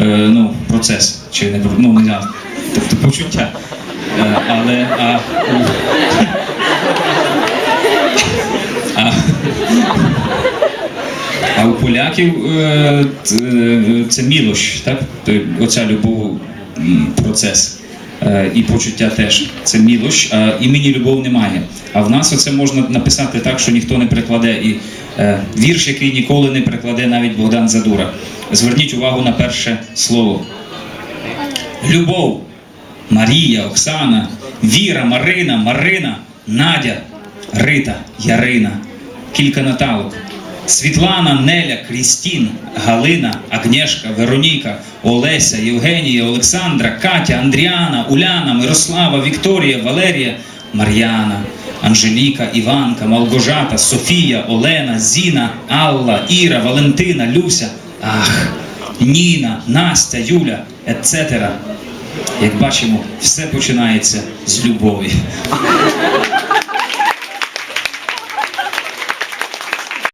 е, ну, процес, чи не ну, не знаю, тобто почуття. Е, але а, а, а у поляків е, це мілощ, так? Оця любов процес. Е, І почуття теж це мілощ, а імені любов немає. А в нас оце можна написати так, що ніхто не прикладе. І е, вірш, який ніколи не прикладе навіть Богдан Задура. Зверніть увагу на перше слово. Любов, Марія, Оксана, Віра, Марина, Марина, Надя, Рита, Ярина, кілька наталок. Світлана, Неля, Крістін, Галина, Агнєшка, Вероніка, Олеся, Євгенія, Олександра, Катя, Андріана, Уляна, Мирослава, Вікторія, Валерія, Мар'яна, Анжеліка, Іванка, Малгожата, Софія, Олена, Зіна, Алла, Іра, Валентина, Люся, Ах, Ніна, Настя, Юля, etc. Як бачимо, все починається з любові.